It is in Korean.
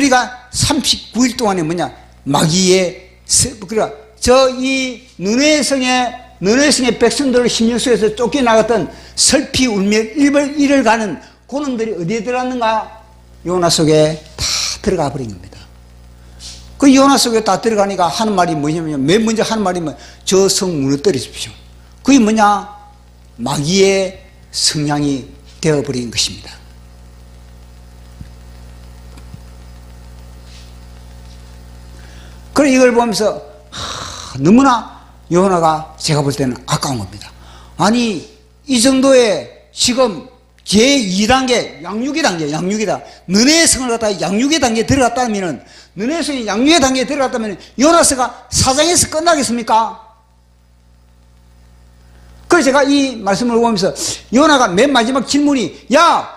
그러니까 39일 동안에 뭐냐 마귀의 그러니까 저이 눈의 눈의 성의 백성들을 심령수에서 쫓겨나갔던 설피 울며 일벌 일을 가는 고놈들이 어디에 들어갔는가 요나 속에 다 들어가 버린 겁니다. 그 요나 속에 다 들어가니까 하는 말이 뭐냐면 맨 먼저 하는 말이 뭐 저 성 무너뜨리십시오. 그게 뭐냐 마귀의 성향이 되어버린 것입니다. 그래 이걸 보면서 하, 너무나 요나가 제가 볼 때는 아까운 겁니다. 아니 이 정도의 지금 제2단계 양육의 단계 양육이다. 너네 성을 갖다 양육의 단계에 들어갔다면 너네 성이 양육의 단계에 들어갔다면 요나스가 사장에서 끝나겠습니까? 그래서 제가 이 말씀을 보면서 요나가 맨 마지막 질문이 야